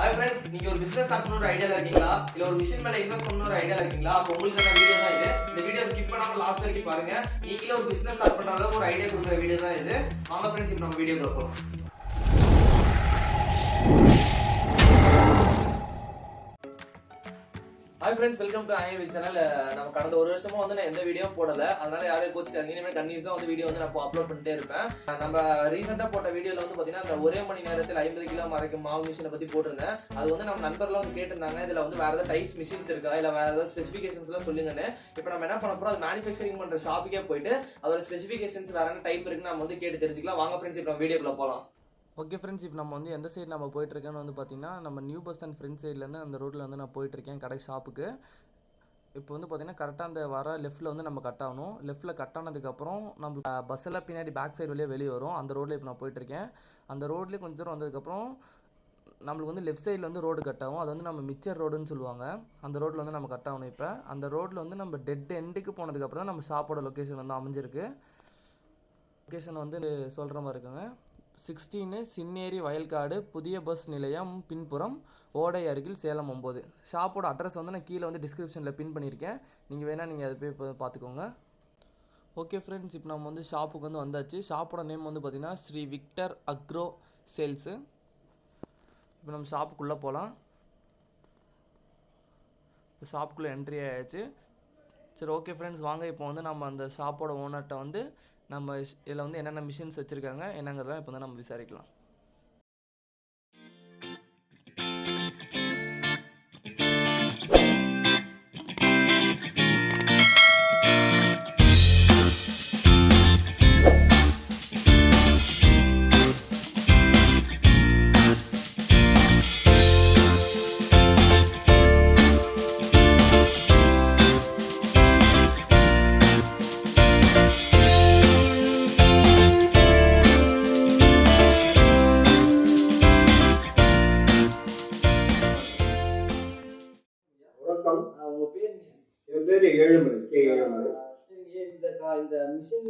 Hi friends நீங்க ஒரு business start பண்ண ஒரு ஐடியால இருக்கீங்களா? இல்ல ஒரு மிஷின் மேல இன்வெஸ்ட் பண்ண ஒரு ஐடியால இருக்கீங்களா? அப்போ உங்களுக்கான வீடியோ தான் இது. இந்த வீடியோ ஸ்கிப் பண்ணாம லாஸ்ட் வரைக்கும் பாருங்க. நீங்களே ஒரு பிசினஸ் ஸ்டார்ட் பண்ற அளவுக்கு ஒரு ஐடியா கொடுக்குற வீடியோ தான் இது. வாங்க ஃப்ரெண்ட்ஸ் இப்போ நம்ம வீடியோ போகலாம் hi friends welcome to IV channel நம்ம கடந்த ஒரு வருஷமா வந்து நான் எந்த வீடியோ போடல. அதனால யாரையும் கோச்சிட்டாங்க இனிமேல் கன்யூஸாக வந்து வீடியோ வந்து நான் அப்லோட் பண்ணிட்டே இருப்பேன். நம்ம ரீசெண்டாக போட்ட வீடியோவில் வந்து பார்த்தீங்கன்னா அந்த ஒரே மணி நேரத்தில் ஐம்பது கிலோ மறைக்கும் மாவு மிஷினை பற்றி போட்டிருந்தேன். அது வந்து நம்ம நண்பர்லாம் வந்து கேட்டிருந்தாங்க. இதில் வந்து வேறு ஏதாவது டைப்ஸ் மிஷின்ஸ் இருக்கா? இல்லை வேறு ஏதாவது ஸ்பெசிஃபிகேஷன்ஸ்லாம் சொல்லுங்கன்னு. இப்போ நம்ம என்ன பண்ண போகிறோம் அது மேனுஃபேக்சரிங் பண்ணுற ஷாப்புக்கே போயிட்டு அதோட ஸ்பெசிஃபிகேஷன்ஸ் வேறு என்ன டைப் இருக்குன்னு நம்ம வந்து கேட்டு தெரிஞ்சுக்கலாம். வாங்க ஃப்ரெண்ட்ஸ் இப்போ நம்ம வீடியோக்குள்ளே போகலாம் ஓகே ஃப்ரெண்ட்ஸ் இப்போ நம்ம வந்து எந்த சைடு நம்ம போயிட்டுருக்கேன்னு வந்து பார்த்தீங்கன்னா நம்ம நியூ பஸ் ஸ்டாண்ட் ஃப்ரண்ட் சைட்லேருந்து அந்த ரோட்டில் வந்து நான் போயிட்டுருக்கேன் கடை ஷாப்புக்கு இப்போ வந்து பார்த்தீங்கன்னா கரெக்டாக அந்த வர லெஃப்ட்டில் வந்து நம்ம கட் ஆகணும். லெஃப்ட்டில் கட் ஆனதுக்கப்புறம் நம்ம பஸ் எல்லாம் பின்னாடி பேக் சைடு வழியாக வெளியே வரும். அந்த ரோட்டில் இப்போ நான் போயிட்டுருக்கேன். அந்த ரோட்லேயே கொஞ்சம் தூரம் வந்ததுக்கப்புறம் நம்மளுக்கு வந்து லெஃப்ட் சைடில் வந்து ரோடு கட் ஆகும். அது வந்து நம்ம மிச்சர் ரோடுன்னு சொல்லுவாங்க. அந்த ரோட்டில் வந்து நம்ம கட் ஆகணும் இப்போ. அந்த ரோட்டில் வந்து நம்ம டெட் எண்டுக்கு போனதுக்கப்புறம் தான் நம்ம ஷாப்போட லொக்கேஷன் வந்து அமைஞ்சிருக்கு. லொக்கேஷன் வந்து சொல்கிற மாதிரி இருக்குங்க. சிக்ஸ்டீனு சின்னேரி வயல்காடு புதிய பஸ் நிலையம் பின்புறம் ஓடை அருகில் சேலம் ஒம்பது. ஷாப்போட அட்ரஸ் வந்து நான் கீழே வந்து டிஸ்கிரிப்ஷனில் பின் பண்ணியிருக்கேன். நீங்கள் வேணால் நீங்கள் அதை போய் பார்த்துக்கோங்க. ஓகே ஃப்ரெண்ட்ஸ் இப்போ நம்ம வந்து ஷாப்புக்கு வந்து வந்தாச்சு. ஷாப்போட நேம் வந்து பார்த்திங்கன்னா ஸ்ரீ விக்டர் அக்ரோ சேல்ஸு. இப்போ நம்ம ஷாப்புக்குள்ளே போகலாம் ஷாப்புக்குள்ளே என்ட்ரி ஆயாச்சு. சரி ஓகே ஃப்ரெண்ட்ஸ் வாங்க. இப்போ வந்து நம்ம அந்த ஷாப்போட ஓனர்கிட்ட வந்து நம்ம இதில் வந்து என்னென்ன மிஷின்ஸ் வச்சுருக்காங்க என்னங்கிறதெல்லாம் இப்போ வந்து நம்ம விசாரிக்கலாம்.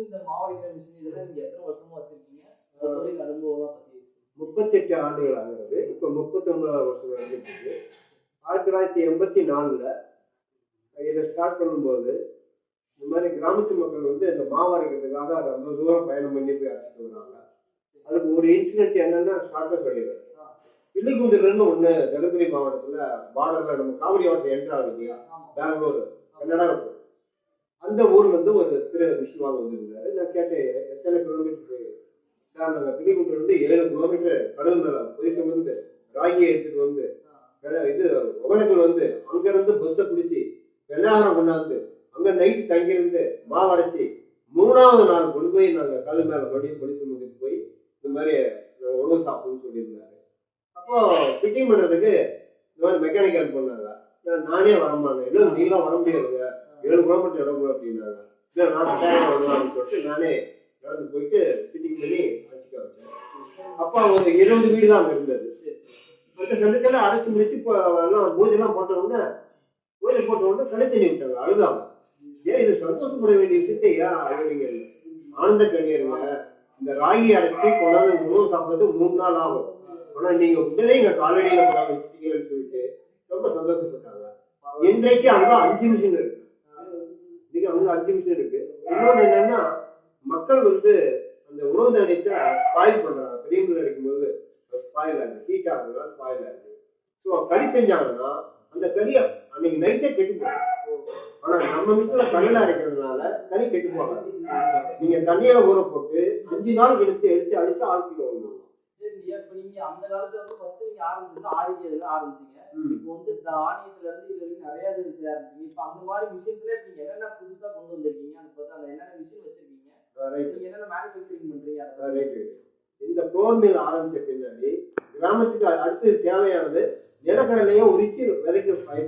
மிஷின் இந்த மாவடிக்கிற மிஷின் இதெல்லாம் நீங்க எத்தனை வருஷமா வச்சிருக்கீங்க? தொழில் அனுபவம்லாம் பத்தி முப்பத்தெட்டு ஆண்டுகள் ஆகிறது. இப்போ முப்பத்தொன்பதாவது வருஷம் வந்துருக்கு ஆயிரத்தி தொள்ளாயிரத்தி எண்பத்தி நாலில் இதை ஸ்டார்ட் பண்ணும்போது இந்த மாதிரி கிராமத்து மக்கள் வந்து இந்த மாவரைக்கிறதுக்காக ரொம்ப தூரம் பயணம் பண்ணி போய் அரைச்சிட்டு வந்தாங்க அதுக்கு ஒரு இன்சிடென்ட் என்னன்னா ஷார்ட்டாக சொல்லிடுறேன். பிள்ளைக்குந்திலிருந்து ஒன்று தருமபுரி மாவட்டத்தில் பார்டரில் நம்ம காவிரி மாவட்டம் என்ட்ரு ஆகுது இல்லையா? பெங்களூர் கன்னடா இருக்கும் அந்த ஊர்ல இருந்து ஒரு திரு விஷ்ணுவாங்க வந்திருந்தாரு. நான் கேட்டேன் எத்தனை கிலோமீட்டர் சார் நாங்கள் பிடிக்குண்டு வந்து ஏழு கிலோமீட்டர் கடல் மேலே போய் வந்து ராகியை எடுத்துட்டு வந்து இது ஒகனக்கல் வந்து அங்கிருந்து பஸ்ஸை பிடிச்சி வெள்ளாரம் கொண்டாந்து அங்க நைட்டு தங்கியிருந்து மாவரைச்சி மூணாவது நாள் கொண்டு போய் நாங்கள் கல் மேலே மறுபடியும் பொடி சுமந்துட்டு போய் இந்த மாதிரி உணவு சாப்பிடணும்னு சொல்லியிருந்தாரு. அப்போ ஃபிட்டிங் பண்றதுக்கு இந்த மாதிரி மெக்கானிக்கல் பண்ணாங்க. நானே வரமாட்டேன். இன்னும் நீங்களாம் வர முடியாதுங்க. ஏழு கிலோமீட்டர் இடம் அப்படின்னாங்க இல்லை நான் கட்டாயம் வருவான்னு சொல்லிட்டு நானே நடந்து போயிட்டு ஃபிட்டிங் பண்ணி அழைச்சிக்க வச்சேன். அப்போ ஒரு இருபது வீடு தான் அங்கே இருந்தது. அந்த கண்டுக்கெல்லாம் அடைச்சி முடிச்சு இப்போ எல்லாம் பூஜைலாம் போட்ட உடனே பூஜை போட்ட உடனே கழி தண்ணி விட்டாங்க அழுதாங்க. ஏன் இது சந்தோஷப்பட வேண்டிய விஷயத்தை ஏன் அழுகிறீங்க ஆனந்த கண்ணீருங்க இந்த ராகி அரைச்சி கொண்டாந்து உணவு சாப்பிட்றது மூணு நாள் ஆகும். ஆனால் நீங்கள் உடனே இங்கே காலடியில் கொண்டாந்து வச்சுட்டீங்கன்னு சொல்லிட்டு ரொம்ப சந்தோஷப்பட்டாங்க. இன்றைக்கு அங்கே அஞ்சு மிஷின் இருக்கு. வந்து அஞ்சு விஷயம் இருக்கு. இன்னொன்று என்னன்னா மக்கள் வந்து அந்த உணவு தானியத்தை ஸ்பாயில் பண்றாங்க. அடிக்கும் அடிக்கும்போது ஸ்பாயில் ஆகுது. ஹீட் ஆகுதுன்னா ஸ்பாயில் ஆகுது. ஸோ கறி செஞ்சாங்கன்னா அந்த களியை அன்னைக்கு நைட்டே கெட்டு போகும். ஆனா நம்ம மிஷின்ல கல்லில் அரைக்கிறதுனால கறி கெட்டு போகாது. நீங்க தண்ணியில ஊற போட்டு அஞ்சு நாள் எடுத்து எடுத்து அடிச்சு ஆக்கிட்டு வந்துடும் சரிங்க இப்ப நீங்க அந்த காலத்துல வந்து ஃபர்ஸ்ட் நீங்க ஆரம்பிச்சது ஆரோக்கியத்துல ஆரம்பிச்சீங்க. இப்போ வந்து இந்த ஆணியத்துல இருந்து இது வரைக்கும் நிறைய இது ஆரம்பிச்சீங்க. இப்போ அந்த மாதிரி மிஷின்ஸ்ல நீங்க என்னென்ன புதுசா கொண்டு வந்திருக்கீங்க? அந்த பார்த்தா அந்த என்னென்ன மிஷின் வச்சிருக்கீங்க? ரைட் நீங்க என்னென்ன மேனுஃபேக்சரிங் பண்றீங்க? அதை ரைட்டு இந்த ஃப்ளோர் மில் பின்னாடி கிராமத்துக்கு அடுத்து தேவையானது நிலக்கடலையே உரிச்சு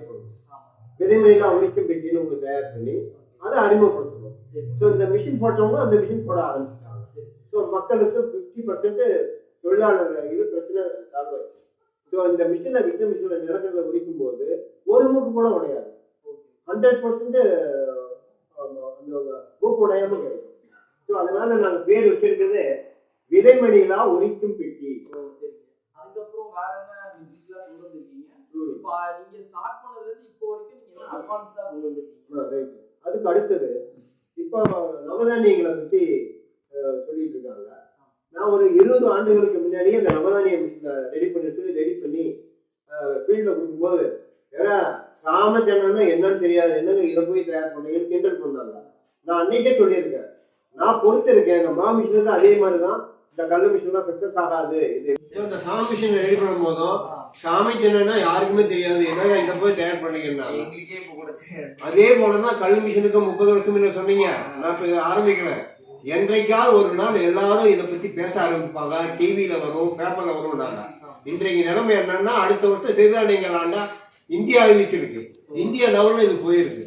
பண்ணணும் ஆமா. விதைமையெல்லாம் உரிக்கும் பெட்டின்னு ஒன்று தயார் பண்ணி அதை அறிமுகப்படுத்தணும் ஸோ இந்த மிஷின் போட்டவங்க அந்த மிஷின் போட ஆரம்பிச்சிட்டாங்க. ஸோ மக்களுக்கு ஃபிஃப்டி பர்சன்ட் தொழிலாளர் இது பிரச்சனை சால்வ் ஆயிடுச்சு ஸோ இந்த மிஷினை விஷ்ணு மிஷினோட நிலக்கடலை உடிக்கும் போது ஒரு மூக்கு கூட உடையாது. ஹண்ட்ரட் பர்சன்ட் அந்த மூக்கு உடையாமல் கிடைக்கும் ஸோ அதனால நாங்கள் பேர் வச்சிருக்கிறது விதைமணிகளா உரிக்கும் பெட்டி. அதுக்கப்புறம் வேற என்ன மியூசிக்லாம் இப்போ நீங்க ஸ்டார்ட் பண்ணதுலேருந்து இப்போ வரைக்கும் நீங்க என்ன அட்வான்ஸ் தான் அதுக்கு அடுத்தது இப்போ நவதானியங்களை பற்றி நான் ஒரு இருபது ஆண்டுகளுக்கு முன்னாடியே இந்த நவதானிய மிஷினை ரெடி பண்ணி சொல்லி ரெடி பண்ணி ஃபீல்டில் கொடுக்கும்போது ஏன்னா சாம ஜனம்னா என்னன்னு தெரியாது. என்னங்க இதை போய் தயார் பண்ணீங்கன்னு கிண்டல் பண்ணாங்க. நான் அன்னைக்கே சொல்லியிருக்கேன். நான் பொறுத்திருக்கேன். இந்த மா மிஷினுக்கு அதே மாதிரி தான் இந்த கல்லு மிஷின்லாம் சக்ஸஸ் ஆகாது. இது இந்த சாம மிஷினை ரெடி பண்ணும் போதும் சாமி ஜனம்னா யாருக்குமே தெரியாது. என்னங்க இதை போய் தயார் தெரியாது. அதே போலதான் கல் மிஷினுக்கு முப்பது வருஷம் முன்ன சொன்னீங்க. நான் இப்ப இதை ஆரம்பிக்கிறேன். என்றைக்காவது ஒரு நாள் எல்லாரும் இதை பத்தி பேச ஆரம்பிப்பாங்க. டிவியில வரும் பேப்பர்ல வரும்னாங்க. இன்றைக்கு நிலைமை என்னன்னா அடுத்த வருஷம் சிறுதானியங்களாண்டா இந்தியா அறிவிச்சிருக்கு இந்தியா லெவல்ல இது போயிருக்கு.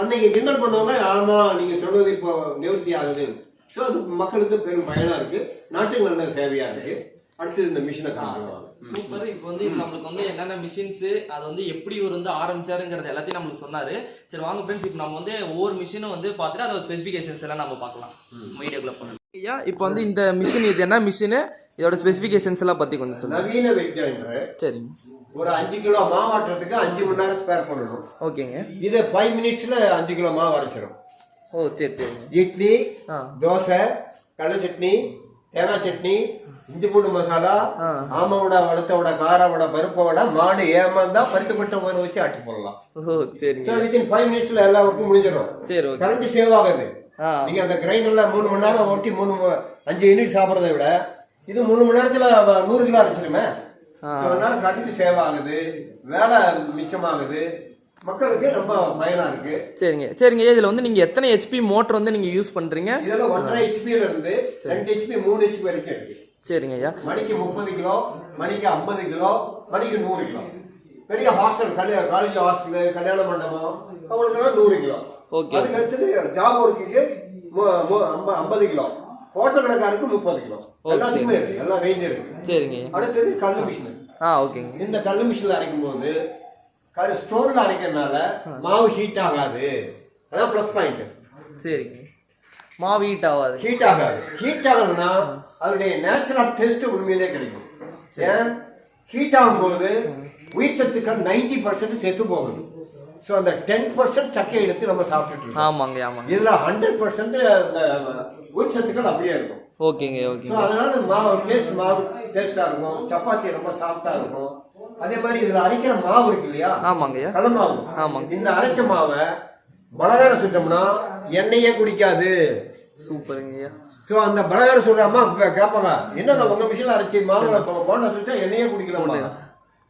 அன்னைக்கு கிண்டல் பண்ணவங்க ஆமா நீங்க சொன்னது இப்போ நிவர்த்தி ஆகுது. ஸோ அது மக்களுக்கு பெரும் பயனா இருக்கு. நாட்டுக்கு நல்ல சேவையா இருக்கு. அடுத்து இந்த மிஷினை காட்டுவாங்க சூப்பர் இப்போ வந்து நம்மளுக்கு வந்து என்னென்ன மிஷின்ஸ் அது வந்து எப்படி இவர் வந்து ஆரம்பிச்சாருங்கிறது எல்லாத்தையும் நம்மளுக்கு சொன்னாரு. சரி வாங்க ஃப்ரெண்ட்ஸ் இப்போ நம்ம வந்து ஒவ்வொரு மிஷினும் வந்து பார்த்துட்டு அதோட ஸ்பெசிஃபிகேஷன்ஸ் எல்லாம் நம்ம பார்க்கலாம். வீடியோக்குள்ள போகணும் ஐயா இப்போ வந்து இந்த மிஷின் இது என்ன மிஷினு இதோட ஸ்பெசிஃபிகேஷன்ஸ் எல்லாம் பத்தி கொஞ்சம் சொல்லுங்க. நவீன வெட்கிரைண்டர் சரிங்க. ஒரு அஞ்சு கிலோ மாவாட்டுறதுக்கு அஞ்சு மணி நேரம் ஸ்பேர் பண்ணணும். ஓகேங்க. இதை ஃபைவ் மினிட்ஸ்ல அஞ்சு கிலோ மாவு அரைச்சிடும் ஓ சரி சரிங்க. இட்லி ஆ. தோசை கடலை சட்னி தேங்காய் சட்னி இஞ்சி பூண்டு மசாலா. ஆமாவோட வளத்தோட காராவோட பருப்போட மாடு ஏமாந்தா பருத்து கொட்டை ஊற வச்சு ஆட்டி போடலாம். வித்தின் ஃபைவ் மினிட்ஸ்ல எல்லா ஒர்க்கும் முடிஞ்சிடும். சரி கரண்ட் சேவ் ஆகுது. நீங்க அந்த கிரைண்டர்ல மூணு மணி நேரம் ஓட்டி மூணு அஞ்சு யூனிட் சாப்பிட்றதை விட இது மூணு மணி நேரத்துல நூறு கிலோ. So, அதனால கரண்ட் சேவ் ஆகுது. வேலை மிச்சமாகுது. மக்களுக்கு ரொம்ப பயனா இருக்கு. சரிங்க. சரிங்க. இதுல வந்து நீங்க எத்தனை ஹெச்பி மோட்டர் வந்து நீங்க யூஸ் பண்றீங்க? இதெல்லாம் ஒன்றரை ஹெச்பியில இருந்து ரெண்டு ஹெச்பி மூணு ஹெச்பி வரைக்கும் இருக்கு. சரிங்க ஐயா. மணிக்கு முப்பது கிலோ மணிக்கு ஐம்பது கிலோ மணிக்கு நூறு கிலோ. பெரிய ஹாஸ்டல் கல்யாண காலேஜ் ஹாஸ்டல் கல்யாண மண்டபம் அவங்களுக்கெல்லாம் நூறு கிலோ. Okay. அதுக்கு அடுத்தது ஜாப் ஒர்க்குக்கு ஐம்பது கிலோ. ஹோட்டல் கடைக்காருக்கு முப்பது கிலோ. எல்லாத்துக்குமே இருக்கு. எல்லா ரேஞ்ச் இருக்கு. சரிங்க. அடுத்தது கல் மிஷின் ஆ ஓகேங்க. இந்த கல் மிஷினில் அரைக்கும் போது கல் ஸ்டோரில் அரைக்கிறதுனால மாவு ஹீட் ஆகாது. அதான் ப்ளஸ் பாயிண்ட் சரிங்க. மாவு ஹீட் ஆகாது. ஹீட் ஆகாது. ஹீட் ஆகணும்னா அதனுடைய நேச்சுரல் டேஸ்ட் உண்மையிலே கிடைக்கும். ஏன்? ஹீட் ஆகும்போது உயிர் சத்துக்கள் நைன்டி பர்சன்ட் செத்து போகுது. ஸோ அந்த டென் பர்சன்ட் சக்கையை எடுத்து நம்ம சாப்பிட்டுட்டு ஆமாங்க ஆமாங்க. இதுல ஹண்ட்ரட் பர்சன்ட் அந்த உயிர் சத்துக்கள் அப்படியே இருக்கும். ஓகேங்க ஸோ ஓகேங்க அதனால மாவு டேஸ்ட் மாவு டேஸ்டா இருக்கும். சப்பாத்தி ரொம்ப சாஃப்டா இருக்கும். அதே மாதிரி இதுல அரைக்கிற மாவு இருக்கு இல்லையா? ஆமாங்க ஐயா கடல மாவு. ஆமாங்க. இந்த அரைச்ச மாவை பலகாரம் சுட்டோம்னா எண்ணெயே குடிக்காது. சூப்பருங்க ஐயா ஸோ அந்த அம்மா இப்ப கேட்பாங்க என்னங்க உங்க மிஷினில் அரைச்சி மாவுல போண்டா சுட்டா எண்ணெயே குடிக்கலாமா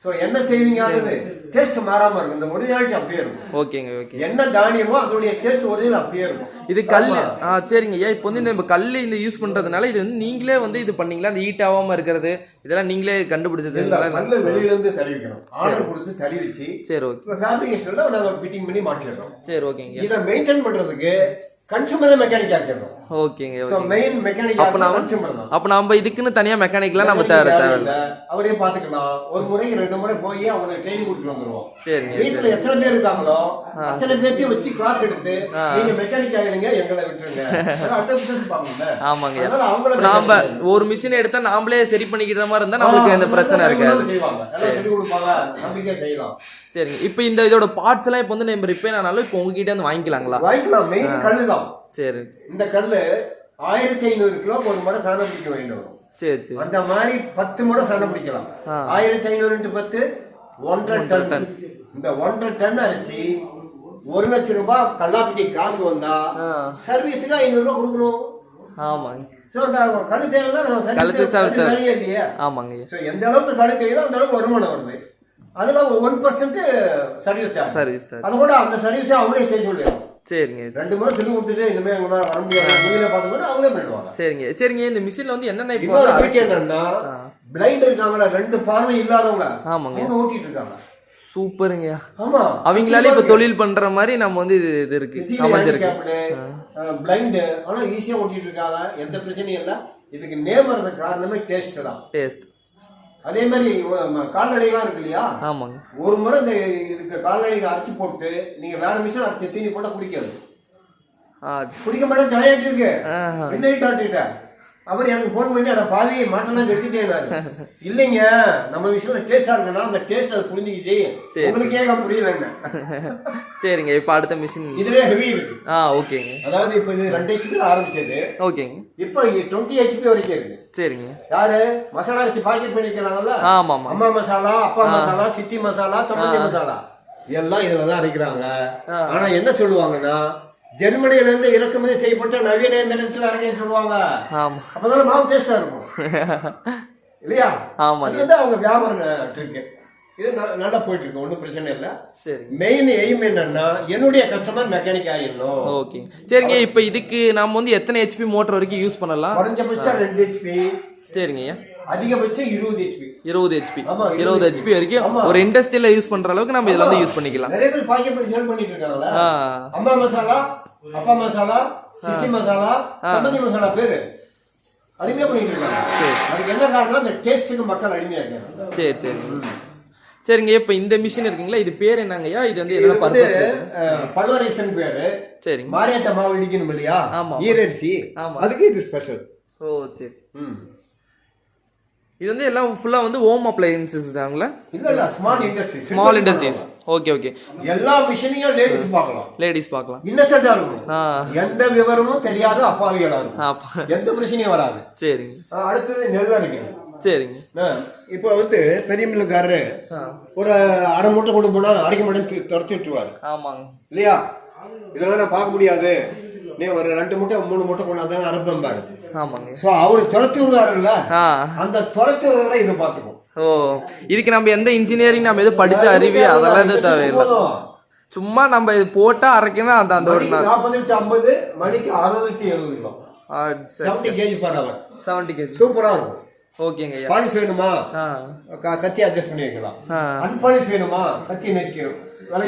ஸோ எண்ணெய் சேவிங் ஆகுது டேஸ்ட் மாறாம இருக்கும். இந்த ஒரிஜினாலிட்டி அப்படியே இருக்கும். ஓகேங்க ஓகே. என்ன தானியமோ அதோடைய டேஸ்ட் ஒரிஜினல் அப்படியே இருக்கும். இது கல். ஆ சரிங்க. ஐயா இப்போ வந்து இந்த கல் இந்த யூஸ் பண்றதுனால இது வந்து நீங்களே வந்து இது பண்ணீங்களா? அந்த ஹீட் ஆகாம இருக்கிறது இதெல்லாம் நீங்களே இல்ல கண்டுபிடிச்சதுங்களா கல்லு வெளியில இருந்து தருவிக்கணும் ஆர்டர் கொடுத்து தருவிச்சு சரி ஓகே. இப்போ ஃபேப்ரிகேஷன்ல நாங்க ஃபிட்டிங் பண்ணி மாட்டிடுறோம். சரி ஓகேங்க. இதை மெயின்டைன் பண்றதுக்கு கன்சூமரை மெக்கானிக் ஆக்கிடுறோம் ஓகேங்க மெயின் மெக்கானிக் அப்ப தான். அப்ப நம்ம இதுக்குன்னு தனியா மெக்கானிக்லாம் நம்ம தேவை தேவையில்ல. அவரே பாத்துக்கலாம் ஒரு முறைக்கு ரெண்டு முறை போய் அவங்களுக்கு ட்ரைனிங் கொடுத்துட்டு வந்துருவோம். சரிங்க வீட்டுல எத்தனை பேர் இருக்காங்களோ அத்தனை பேர்த்தையும் வச்சு கிளாஸ் எடுத்து. நீங்க மெக்கானிக் ஆயிடுங்க எங்களை விட்டுருங்க. அடுத்த ஆமாங்க. அவங்கள நாம ஒரு மிஷின் எடுத்தா நாமளே சரி பண்ணிக்கிற மாதிரி இருந்தா ஆ, நம்மளுக்கு எந்த பிரச்சனை இருக்காது. செய்வாங்க எல்லாம் சொல்லி கொடுப்பாங்க. நம்பிக்கை செய்யலாம். சரிங்க. இப்போ இந்த இதோட பார்ட்ஸ் எல்லாம் இப்போ வந்து நம்ம ரிப்பேர் ஆனாலும் இப்போ உங்ககிட்ட வந்து வாங்கிக்கலாங்களா? வாங்கிக்கலாம். மெயின் கல்லு தான் சரி. இந்த கல்லு ஆயிரத்தி ஐநூறு கிலோ ஒரு முறை சண்டை பிடிக்க வேண்டும் சரி சரி. அந்த மாதிரி பத்து முறை சண்டை பிடிக்கலாம். ஆயிரத்தி ஐநூறு பத்து ஒன்றரை டன். இந்த ஒன்றரை டன் அரிசி ஒரு லட்சம் ரூபாய் கல்லாப்பட்டி காசு வந்தா சர்வீஸுக்கு ஐநூறு ரூபாய் கொடுக்கணும். ஆமாங்க. ஸோ அந்த கழு தேவைன்னா நம்ம சர்வீஸ் இல்லையே ஆமாங்க. ஸோ எந்த அளவுக்கு கழு தேவையோ அந்த அளவுக்கு வருமானம் வருது. அதுல one percent service charge service sir அது கூட அந்த சர்வீஸை அவங்களே செய்ய சொல்லிடுறோம் சரிங்க. ரெண்டு முறை சொல்லி கொடுத்துட்டு இனிமே உங்களால் வர முடியாது. நீங்களே பார்த்துக்கணும் அவங்களே பண்ணிடுவாங்க. சரிங்க. சரிங்க. இந்த மிஷின்ல வந்து என்னென்ன இப்போ விஷயம் என்னன்னா. பிளைண்ட் இருக்காங்களா ரெண்டு பார்வை இல்லாதவங்க ஆமாங்க. அவங்க ஓட்டிட்டு இருக்காங்க. சூப்பருங்க. ஆமா. அவங்களால இப்ப தொழில் பண்ற மாதிரி நம்ம வந்து இது இது இருக்கு. அமைஞ்சிருக்கு. பிளைண்ட் ஆனா ஈஸியா ஓட்டிட்டு இருக்காங்க. எந்த பிரச்சனையும் இல்ல. இதுக்கு நேம் வர்றதுக்கு காரணமே டேஸ்ட் தான். டேஸ்ட் அதே மாதிரி கால்நடைகள்லாம் இருக்கு இல்லையா? ஆமாங்க. ஒரு முறை இந்த இதுக்கு கால்நடைகள் அரைச்சு போட்டு நீங்க வேற மிஷின் அரைச்சு தீனி போட்டா குடிக்காது. குடிக்க மாட்டேன் தலையாட்டி இருக்கு ஆஹா. அவர் எனக்கு ஃபோன் பண்ணி அட பாவி மாட்டெல்லாம் எடுத்துட்டேன் இல்லைங்க நம்ம விஷயம் டேஸ்டா இருக்கனால அந்த டேஸ்ட் அது புரிஞ்சுக்கிச்சு. உங்களுக்கு ஏன் புரியலங்க. சரிங்க இப்போ அடுத்த மிஷின் இதுலயே ஹெவி இருக்கு ஆ ஓகேங்க. அதாவது இப்போ இது ரெண்டு ஹெச்பி ஆரம்பிச்சது. ஓகேங்க. இப்போ டுவெண்ட்டி ஹெச்பி வரைக்கும் இருக்கு. சரிங்க. யாரு? மசாலா வச்சு பாக்கெட் பண்ணிக்கிறாங்கல்ல? ஆமாம் அம்மா மசாலா அப்பா மசாலா சித்தி மசாலா சம்மந்தி மசாலா. எல்லாம் இதுல தான் அரைக்கிறாங்க. ஆனா என்ன சொல்லுவாங்கன்னா ஜெர்மனியில இருந்து இறக்குமதி செய்யப்பட்ட நவீன இயந்திரத்தில் அரைக்க சொல்லுவாங்க. ஆமாம் அப்பதானே மாவு டேஸ்டா இருக்கும். இல்லையா. அது வந்து அவங்க வியாபாரம் இருக்கு. இது நல்லா போயிட்டு இருக்கு ஒன்றும் பிரச்சனை இல்லை. சரிங்க மெயின் எய்ம் என்னன்னா என்னுடைய கஸ்டமர் மெக்கானிக் ஆயிடணும். ஓகே சரிங்க இப்போ இதுக்கு நாம வந்து எத்தனை ஹெச்பி மோட்டர் வரைக்கும் யூஸ் பண்ணலாம்? குறைஞ்சபட்சம் ரெண்டு ஹெச்பி சரிங்க ஐயா. அதிகபட்சம் இருபது ஹெச்பி இருபது ஹெச்பி ஆமா, இருபது ஹெச்பி வரைக்கும் ஆமா. ஒரு இண்டஸ்ட்ரியில யூஸ் பண்ற அளவுக்கு நம்ம இதுல வந்து யூஸ் பண்ணிக்கலாம். நிறைய பேர் பாக்கெட் பண்ணிட்டு இருக்காங்களா அம்மா மசாலா அப்பா மசாலா சித்தி மசாலா சம்மந்தி மசாலா பேரு. அடிமையா பண்ணிட்டு இருக்காங்க. சரி. அதுக்கு என்ன காரணம் அந்த டேஸ்ட்டுக்கு மக்கள் அடிமையா இருக்காங்க. சரி சரி. சரிங்க இப்போ இந்த மிஷின் இருக்குங்களா? இது பேர் என்னங்கய்யா? இது வந்து என்ன அஹ், பல்வரேசன் பேரு. சரிங்க. மாரியாத்த மாவு இடிக்கணும் இல்லையா? ஆமா. ஈரரிசி. ஆமா. அதுக்கு இது ஸ்பெஷல் ஓ சரி இது வந்து எல்லாம் ஃபுல்லா வந்து ஹோம் அப்ளையன்சஸ் தாங்களா? இல்ல இல்ல small industry small industries okay okay. எல்லா மிஷினையும் லேடிஸ் பார்க்கலாம். லேடிஸ் பார்க்கலாம். இன்னசென்டா இருக்கும் எந்த விவரமும் தெரியாத அப்பாவிகளா இருக்கும் எந்த பிரச்சனையும் வராது. சரிங்க. அடுத்தது நெல் அரைக்கணும் சரிங்க இப்போ வந்து பெரிய மில்லுக்காரரு ஒரு அரை மூட்டை கொண்டு போனா அரைக்க மாட்டேன்னு துரத்தி விட்டுருவாரு. ஆமாங்க. இல்லையா? இதெல்லாம் நான் பார்க்க முடியாது. நீ ஒரு ரெண்டு மூட்டை மூணு மூட்டை கொண்டாந்து அரைப்பேன் பாரு. ஆமாங்க. ஸோ அவர் துரத்தி விடுறாருல்ல ஆ. அந்த துரத்தி விடுறத இதை பார்த்துக்கும் ஓ இதுக்கு நம்ம எந்த இன்ஜினியரிங் நம்ம எதுவும் படிச்ச அறிவு அதெல்லாம் எதுவும் தேவையில்லை. சும்மா நம்ம இது போட்டா அரைக்கணும் அந்த அந்த ஒரு நாற்பது டு ஐம்பது மணிக்கு அறுபது டு எழுபது kilo seventy kg per hour seventy kg சூப்பரா இருக்கும். ஓகேங்க பாலிஷ் வேணுமா? கத்தி அட்ஜஸ்ட் பண்ணி வைக்கலாம். அன்பாலிஷ் வேணுமா? கத்தி நெரிக்கிறோம்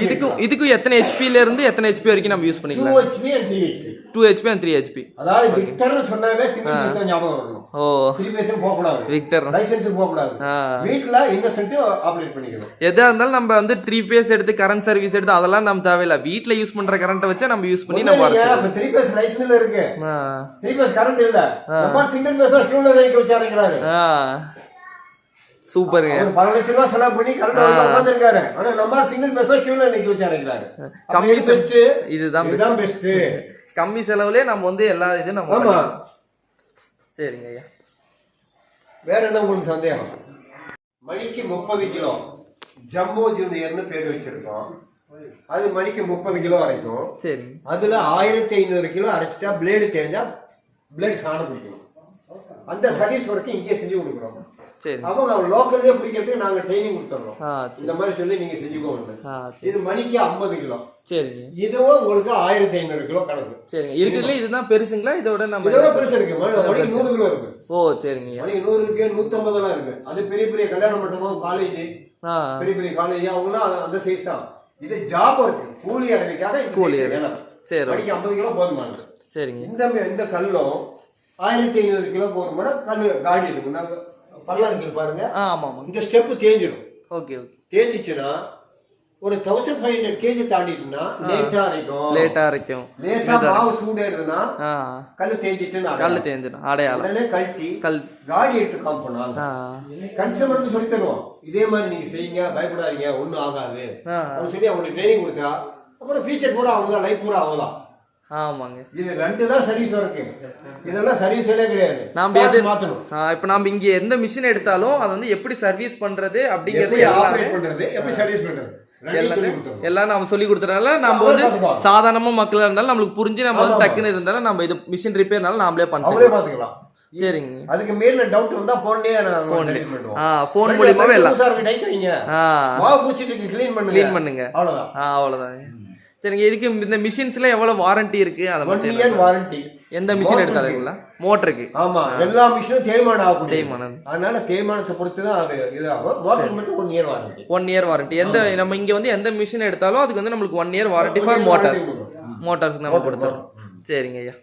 இதுக்கும் இதுக்கும் எத்தனை ஹெச்பில இருந்து எத்தனை ஹெச்பி வரைக்கும் நம்ம யூஸ் பண்ணிக்கலாம்? HP and three HP two HP and three HP அதாவது விக்டர்னு சொன்னாவே சிங்கிள் பீஸ் தான் ஞாபகம் வரணும். ஓ. த்ரீ பீஸும் போகக்கூடாது. விக்டர் லைசன்ஸ் போகக்கூடாது. ஆ. வீட்டில் இன்னசென்ட் ஆப்ரேட் பண்ணிக்கணும். எதா இருந்தாலும் நம்ம வந்து த்ரீ பேஸ் எடுத்து கரண்ட் சர்வீஸ் எடுத்து அதெல்லாம் நம்ம தேவையில்ல. வீட்ல யூஸ் பண்ற கரண்ட்டை வச்சு நம்ம யூஸ் பண்ணி நம்ம அரைச்சிக்கலாம் த்ரீ பேஸ் ரைஸ் மில் இருக்கு. ஆ. த்ரீ பேஸ் கரண்ட் இல்ல. நம்ம சிங்கிள் பேஸ் கியூல நினைக்க வச்சு அரைக்கிறாரு அவர் பல லட்சம் ரூபாய் செலவு பண்ணி கரண்ட் உட்காந்துருக்காரு ஆனா நம்ம சிங்கிள் பேஸ் கியூல நினைக்க வச்சு அரைக்கிறாரு கம்மி கம்மி பெஸ்ட் இதுதான். இதுதான் பெஸ்ட் கம்மி செலவுலயே நம்ம வந்து எல்லா இதையும் நம்ம ஆமா. சரிங்க ஐயா. வேற என்ன உங்களுக்கு சந்தேகம்? மணிக்கு முப்பது கிலோ. ஜம்போ ஜூனியர்னு பேர் வச்சிருக்கோம். அது மணிக்கு முப்பது கிலோ வரைக்கும் சரிங்க அதுல ஆயிரத்தி ஐநூறு கிலோ அரைச்சிட்டா பிளேடு தேஞ்சா பிளேடு சாணம் பிடிக்கணும் அந்த சர்வீஸ் ஒர்க்கு இங்கே செஞ்சு கொடுக்குறோம் சரி. அவங்க லோக்கல்லே பிடிக்கிறதுக்கு நாங்க ட்ரைனிங் சரி. இந்த மாதிரி சொல்லி நீங்க செஞ்சுக்கோங்க இது மணிக்கு ஐம்பது கிலோ. சரிங்க. இதுவும் உங்களுக்கு ஆயிரத்தி ஐநூறு கிலோ கணக்கு. சரிங்க. இருக்கிறதுல இதுதான் பெருசுங்களா? இதோட நம்ம இதோட பெருசு இருக்கு. மணிக்கு நூறு கிலோ இருக்கு. ஓ சரிங்க. மணிக்கு நூறு இருக்கு நூத்தம்பதெல்லாம் இருக்கு. அது பெரிய பெரிய கல்யாண மண்டபம் காலேஜ் பெரிய பெரிய காலேஜ் அவங்களாம் அந்த- சைஸ் தான். இது ஜாப் இருக்கு கூலி அடைவிக்காக கூலி சரி மணிக்கு ஐம்பது கிலோ போதுமானது சரிங்க. இந்த இந்த கல்லும் ஆயிரத்தி ஐநூறு கிலோ போகிற முறை கல் காடி இருக்கும் இந்த பள்ளம் இருக்கு பாருங்க ஆமாம் ஆமாங்க இந்த ஸ்டெப்பு தேஞ்சிடும் ஓகே ஓகே. தேஞ்சிச்சுன்னா ஒரு தௌசண்ட் ஃபைவ் ஹண்ட்ரட் கேஜி தாண்டிட்டுனா லேட்டா அரைக்கும். லேட்டாக அரைக்கும். லேசா மாவு சூடேறுதுன்னா கல் தேஞ்சிட்டுன்னு கல். தேஞ்சிடும் அடையாளம் உடனே கழட்டி கல். காடி எடுத்து காம்பணும் ஆ. கன்சூமருக்கு சொல்லி தருவோம். இதே மாதிரி நீங்க செய்யுங்க பயப்படாதீங்க ஒண்ணும் ஆகாது. அப்படின்னு சொல்லி அவங்களுக்கு ட்ரைனிங் கொடுத்தா அப்புறம் ஃபியூச்சர் பூரா அவங்க தான் லைஃப் பூரா அவங்க தான் ஆமாங்க. இது ரெண்டு தான் சர்வீஸ் இருக்கு இதெல்லாம் சர்வீஸே கிடையாது. நாம எது மாத்தணும். இப்ப நாம இங்க எந்த மிஷின் எடுத்தாலும் அதை வந்து எப்படி சர்வீஸ் பண்றது அப்படிங்கிறது எல்லாமே பண்றது எப்படி சர்வீஸ் பண்றது? எல்லாம் நாம சொல்லி கொடுத்தறனால நம்ம வந்து. சாதாரணமா மக்களா இருந்தாலும் நம்மளுக்கு புரிஞ்சு நம்ம வந்து டக்குன்னு இருந்தாலும் நம்ம இது மிஷின் ரிப்பேர்னால நாமளே பாத்துக்கலாம் சரிங்க. அதுக்கு மேல டவுட் வந்தா போன்லயே பண்ணுவோம். ஆ ஃபோன் மூலியமாவே எல்லாம். சார் டைட் வைங்க ஆ. மாவு பூச்சிட்டு க்ளீன் பண்ணுங்க. க்ளீன் பண்ணுங்க. அவ்வளவுதான். ஆ அவ்வளவுதாங்க. சரிங்க இதுக்கு இந்த மிஷின்ஸ்ல எவ்வளவு வாரண்டி இருக்கு? அதை மட்டும் இயர் வாரண்டி எந்த மிஷின் எடுத்தாலுங்களா மோட்டருக்கு ஆமா எல்லா மிஷினும் தேய்மானம் ஆகக்கூடிய. தேய்மானம். அதனால தேய்மானத்தை பொறுத்து தான் அது இதாகும். மோட்டர் மட்டும் one year warranty one year warranty எந்த நம்ம இங்க வந்து எந்த மிஷின் எடுத்தாலும் அதுக்கு வந்து நம்மளுக்கு one year warranty for motors. மோட்டார்ஸ்க்கு நம்ம கொடுத்துறோம். சரிங்க ஐயா.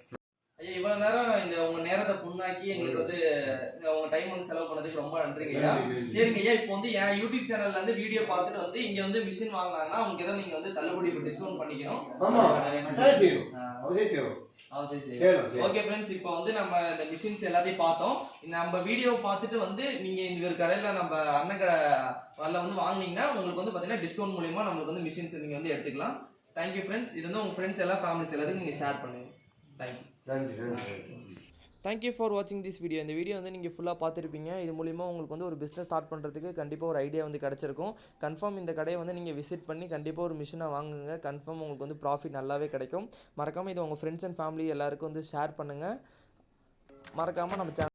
ஐயா இவ்வளவு நேரம் இந்த உங்க நேரத்தை புண்ணாக்கி எங்களுக்கு வந்து உங்க டைம் வந்து செலவு பண்ணதுக்கு ரொம்ப நன்றிங்க ஐயா. சரிங்க ஐயா இப்போ வந்து என் யூடியூப் சேனல்ல இருந்து வீடியோ பார்த்துட்டு வந்து இங்க வந்து மிஷின் வாங்கினாங்கன்னா அவங்க ஏதோ நீங்க வந்து தள்ளுபடி டிஸ்கவுண்ட் பண்ணிக்கணும். ஓகே ஃப்ரெண்ட்ஸ் இப்போ வந்து நம்ம இந்த மிஷின்ஸ் எல்லாத்தையும் பார்த்தோம். நம்ம வீடியோ பார்த்துட்டு வந்து நீங்க இந்த ஒரு கடையில நம்ம அண்ணன் வரல வந்து வாங்குனீங்கன்னா உங்களுக்கு வந்து பாத்தீங்கன்னா டிஸ்கவுண்ட் மூலியமா நம்மளுக்கு வந்து மிஷின்ஸ் நீங்க வந்து எடுத்துக்கலாம். தேங்க்யூ ஃப்ரெண்ட்ஸ் இது வந்து உங்க ஃப்ரெண்ட்ஸ் எல்லாம் ஃபேமிலிஸ் எல்லாத்துக்கும் நீங்க ஷேர் பண்ணுங்க. தேங்க்யூ நன்றி நன்றி. தேங்க்யூ ஃபார் வாட்சிங் திஸ் வீடியோ இந்த வீடியோ வந்து நீங்கள் ஃபுல்லாக பார்த்துருப்பீங்க. இது மூலிமா உங்களுக்கு வந்து ஒரு பிஸ்னஸ் ஸ்டார்ட் பண்ணுறதுக்கு கண்டிப்பாக ஒரு ஐடியா வந்து கிடச்சிருக்கும். கன்ஃபார்ம் இந்த கடையை வந்து நீங்கள் விசிட் பண்ணி கண்டிப்பாக ஒரு மிஷினை வாங்குங்க. கன்ஃபார்ம் உங்களுக்கு வந்து ப்ராஃபிட் நல்லாவே கிடைக்கும். மறக்காமல் இது உங்கள் ஃப்ரெண்ட்ஸ் அண்ட் ஃபேமிலி எல்லாருக்கும் வந்து ஷேர் பண்ணுங்கள் மறக்காமல் நம்ம சேனல்